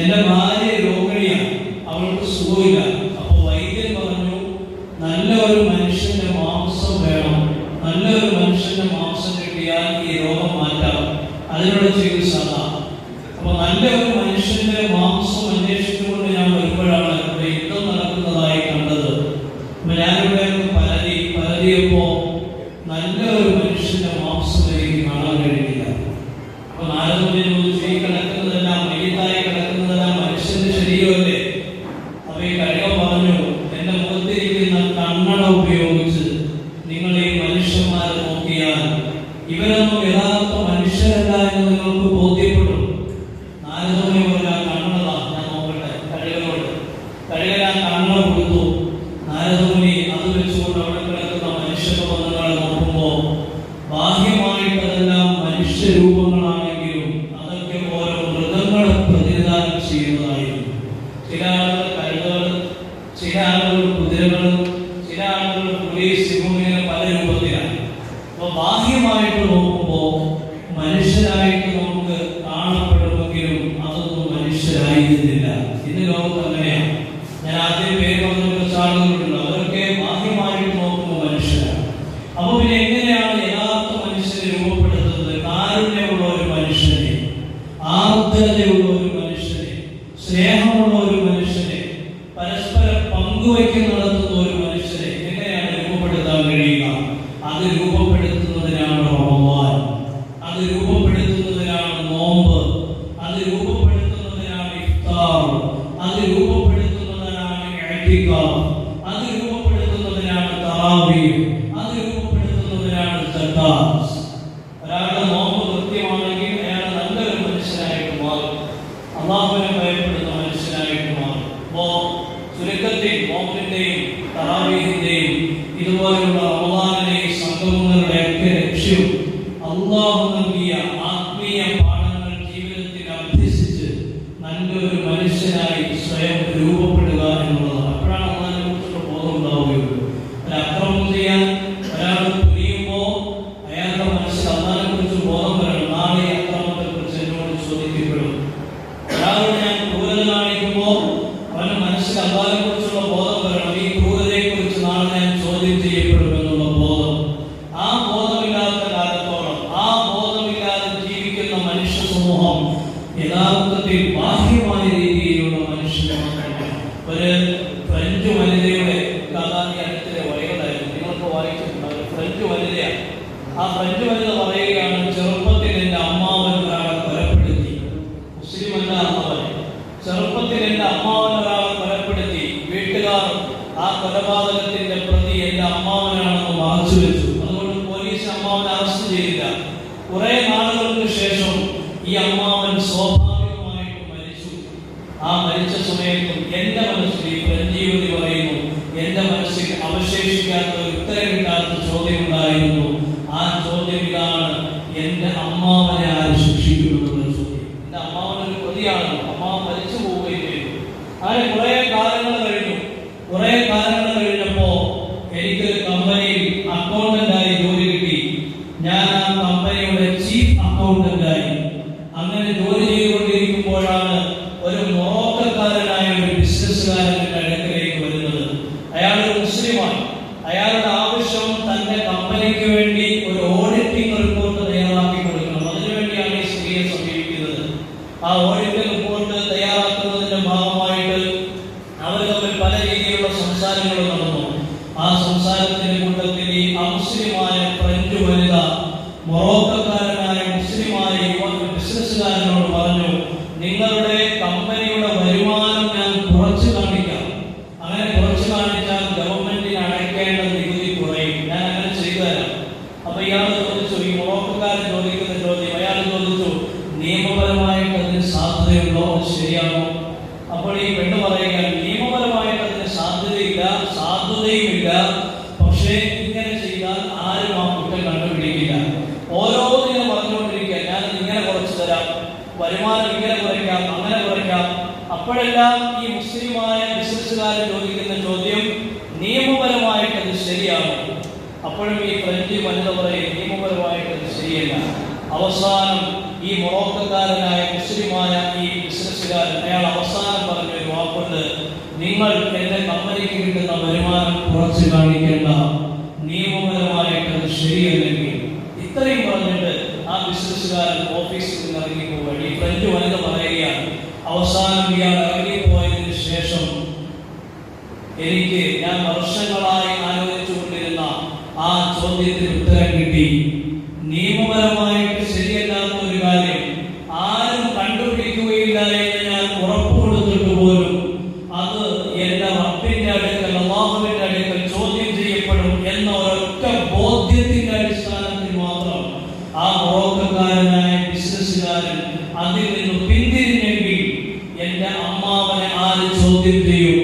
എന്റെ ഭാര്യ രോഗിണിയാണ് അവൾക്ക് സുഖമില്ല. അപ്പൊ വൈദ്യൻ പറഞ്ഞു നല്ല ഒരു മനുഷ്യന്റെ മാംസം വേണം. നല്ല ഒരു മനുഷ്യന്റെ മാംസം കിട്ടിയാൽ ഈ രോഗം മാറ്റാം. അതിനുള്ള ചികിത്സ. അപ്പൊ നല്ല ഒരു മനുഷ്യന്റെ മാംസം അന്വേഷിച്ചുകൊണ്ട് ഞാൻ വരുമ്പോഴാണ് മനുഷ്യന്റെ ചില ആളുകൾ കുതിരകളും ചില ആളുകൾ പുലി സിംഹം ഇങ്ങനെ പല രൂപത്തിലാണ്. അപ്പൊ ബാഹ്യമായിട്ട് നോക്കുമ്പോൾ മനുഷ്യരായിട്ട് നമുക്ക് കാണപ്പെടുമെങ്കിലും അതൊന്നും മനുഷ്യരായിരുന്നില്ല. ഇന്ന് ലോകത്ത് അങ്ങനെയാണ് ഞാൻ ആദ്യം പേര് പറഞ്ഞ കുറച്ച് ആളുകളുണ്ട് അവരൊക്കെ ബാഹ്യമായിട്ട് നോക്കുമ്പോൾ മനുഷ്യരാണ്. അപ്പൊ പിന്നെ എങ്ങനെയാണ് യഥാർത്ഥ മനുഷ്യനെ രൂപപ്പെടുത്തുന്നത്? കാരുണ്യമുള്ള ഒരു മനുഷ്യനെ ആർദ്രതയുള്ള ഒരു മനുഷ്യനെ സ്നേഹമുള്ള കഴിയുക. അത് രൂപപ്പെടുത്തുന്നതിനാണ് റമവാൻ അത് രൂപപ്പെടുത്തുന്നതിനാണ് നോമ്പ്. അത് രൂപപ്പെടുത്തുന്നതിനാണ് ഇഫ്താർ. അത് രൂപപ്പെടുത്തുന്നതിനാണ് ഇഅ്തികാഫ് അത് രൂപപ്പെടുത്തുന്നതിനാണ് തറാവീഹ്. അത് രൂപപ്പെടുത്തുന്നതിനാണ് സക്കാത്ത്. ഒരാളുടെ നോമ്പ് കൃത്യമാണെങ്കിൽ അയാൾ നല്ലൊരു മനുഷ്യനായിട്ട് മാറും. അള്ളാഹുവിനെ ഭയപ്പെടുന്ന മനുഷ്യനായിട്ട് മാറും. അപ്പോ ചുരുക്കത്തിൽ നോമ്പിന്റെയും തറാവീഹിന്റെയും ഇതുപോലെയുള്ള റമദാനിലെ സംഗമങ്ങളുടെ ഒക്കെ ലക്ഷ്യം അള്ളാഹു നൽകിയ ആത്മീയ പാഠങ്ങൾ ജീവിതത്തിൽ അഭ്യസിച്ച് നല്ലൊരു മനുഷ്യനായി സ്വയം രൂപപ്പെടുക എന്നുള്ളതാണ്. അപ്പോഴാണ് അള്ളാഹിനെ കുറിച്ചുള്ള ബോധം ഉണ്ടാവുകയുള്ളൂ. ഒരു അക്രമം ചെയ്യാൻ ഒരാൾ തുനിയുമ്പോ അയാളുടെ മനസ്സിൽ അള്ളാഹിനെ കുറിച്ച് ബോധം വരണം. നാളെ അക്രമത്തെ കുറിച്ച് എന്നോട് ചോദിക്കപ്പെടും. ഒരാളോട് ഞാൻ ക്രൂരത കാണിക്കുമ്പോൾ അവന്റെ മനസ്സിൽ അള്ളാഹിനെ യഥാർത്ഥത്തിൽ ബാഹ്യമായ രീതിയിലുള്ള മനുഷ്യനെ മാത്രമാണ് ഒരു ഫ്രഞ്ച് വനിതയുടെ കഥ ഈ അടുത്തിടെ നിങ്ങൾക്ക് വായിച്ചിട്ടുണ്ട് ഫ്രഞ്ച് വനിതയാണ്. ആ ഫ്രഞ്ച് വനിത പറയുകയാണ് ചെറുപ്പത്തിൽ എന്റെ അമ്മാവൻ ഒരാളെ കൊലപ്പെടുത്തി. മുസ്ലിം അല്ല അമ്മാവൻ ചെറുപ്പത്തിൽ എന്റെ അമ്മാവൻ ഒരാളെ കൊലപ്പെടുത്തി. വീട്ടുകാർ ആ കൊലപാതകത്തിന്റെ പ്രതി എന്റെ അമ്മാവനാണെന്ന് മറച്ചു വെച്ചു. അതുകൊണ്ട് പോലീസ് അമ്മാവനെ അറസ്റ്റ് ചെയ്തില്ല. കുറെ മനസ്സിൽ ഈ പറയുന്നു. എന്റെ മനസ്സിൽ അവശേഷിക്കാത്ത ഒരു ഉത്തരം കിട്ടാത്ത ചോദ്യം ഉണ്ടായിരുന്നു. ആ ചോദ്യം ഇതാണ് എന്റെ അമ്മാവനെ ആര് ശിക്ഷിക്കുമെന്നുള്ള ചോദ്യം. എന്റെ അമ്മാവൻ പ്രതിയാണ്. അമ്മാവൻ മരിച്ചു പോവുകയും ചെയ്തു. അങ്ങനെ കുറെ കാലങ്ങൾ കഴിഞ്ഞു. കുറെ കാലങ്ങൾ കഴിഞ്ഞപ്പോ എനിക്ക് കമ്പനിയിൽ അക്കൗണ്ടന്റായി ജോലി കിട്ടി. ഞാൻ ആ കമ്പനിയുടെ ചീഫ് അക്കൗണ്ടന്റായി. അങ്ങനെ ജോലി ചെയ്തുകൊണ്ടിരിക്കുമ്പോഴാണ് ഒരു മൊറോക്കക്കാരനായ ഒരു ബിസിനസ്സുകാരൻ എന്റെ അടുക്കലേക്ക് വരുന്നത്. അയാൾ ഒരു മുസ്ലിമാണ്. അയാളുടെ ആവശ്യം തന്റെ കമ്പനിക്ക് വേണ്ടി ഒരു ഓഡിറ്റിംഗ് റിപ്പോർട്ട് തയ്യാറാക്കി കൊടുക്കണം. അതിനുവേണ്ടിയാണ് ഈ സ്ത്രീയെ സമീപിക്കുന്നത്. ആ ഓഡിറ്റിംഗ് റിപ്പോർട്ട് തയ്യാറാക്കുന്നതിന്റെ ഭാഗമായിട്ട് അവർ തമ്മിൽ പല രീതിയിലുള്ള സംസാരങ്ങൾ നടന്നു. ആ സംസാരത്തിന്റെ കൂട്ടത്തിൽ ഈ അമുസ്ലിമായ ഫ്രഞ്ച് വനിത മൊറോക്കക്കാരനായ മുസ്ലിമായ യുവ ബിസിനസ്സുകാരനോട് പറഞ്ഞു നിങ്ങളുടെ കമ്പനിയുടെ വരുമാനം ഞാൻ കുറച്ച് കാണിക്കാം അങ്ങനെ കുറച്ച് കാണിച്ചാൽ ഗവൺമെന്റിന് അടയ്ക്കേണ്ട നികുതി കുറയും ഞാൻ അങ്ങനെ ചെയ്തു തരാം അപ്പൊ ഇയാൾ ചോദിച്ചു ഈ മൊറോക്കക്കാരൻ ചോദിക്കുന്ന ചോദ്യം അയാൾ ചോദിച്ചു നിയമപരമായിട്ട് അതിന് സാധ്യതയുണ്ടോ ശരിയാണോ? അപ്പോൾ ഈ പെണ്ണ് പറയുക നിയമപരമായിട്ട് അതിന് സാധ്യതയില്ല സാധുതയുമില്ല പക്ഷേ ഇങ്ങനെ ചെയ്താൽ ആരും ആ കുറ്റം കണ്ടുപിടിക്കില്ല. ഓരോന്നിനും പറഞ്ഞുകൊണ്ടിരിക്കുക ഞാൻ ഇങ്ങനെ കുറച്ച് തരാം വരുമാനം ഇങ്ങനെ കുറയ്ക്കാം അങ്ങനെ കുറയ്ക്കാം. അപ്പോഴെല്ലാം ഈ മുസ്ലിമായ ബിസിനസ്സുകാരൻ ചോദിക്കുന്ന ചോദ്യം നിയമപരമായിട്ട് അത് ശരിയാണോ? അപ്പോഴും ഈ ഫ്രഞ്ച് വനിത പറയും നിയമപരമായിട്ട് ശരിയല്ല അവസാനം ഈ മൊറോക്കക്കാരനായ മുസ്ലിമായ ഈ ബിസിനസ്സുകാരൻ അയാൾ അവസാനം പറഞ്ഞ ഒരു വാക്കുണ്ട് നിങ്ങൾ എന്റെ കമ്പനിക്ക് കിട്ടുന്ന വരുമാനം കുറച്ച് കാണിക്കേണ്ട. നിയമപരമായിട്ട് ശരിയല്ലെങ്കിൽ. ഇത്രയും പറഞ്ഞിട്ട് ആ ബിസിനസ്സുകാരൻ ഓഫീസിൽ നിന്ന് ഇറങ്ങിപ്പോവുകയാണ് ഈ ഫ്രഞ്ച് വനിത പറയുകയാണ് അവസാനം ഇയാൾ ഇറങ്ങിപ്പോയതിനു ശേഷം എനിക്ക് ഞാൻ വർഷങ്ങളായി ചോദ്യത്തിന് ഉത്തരം കിട്ടി. നിയമപരമായിട്ട് ശരിയല്ലാത്ത ഒരു കാര്യം ആരും കണ്ടുപിടിക്കുകയില്ല എന്ന് ഞാൻ ഉറപ്പ് പോലും അത് എന്റെ റബ്ബിന്റെ അടുക്കൽ അള്ളാഹുവിന്റെ അടുക്കൽ ചോദ്യം ചെയ്യപ്പെടും എന്ന ഒരൊറ്റ ബോധ്യത്തിന്റെ അടിസ്ഥാനത്തിൽ മാത്രം ആ മൊറോക്കക്കാരനായ ബിസിനസ്സുകാരൻ അതിൽ നിന്ന് പിന്തിരിഞ്ഞെങ്കിൽ എന്റെ അമ്മാവനെ ആര് ചോദ്യം ചെയ്യും?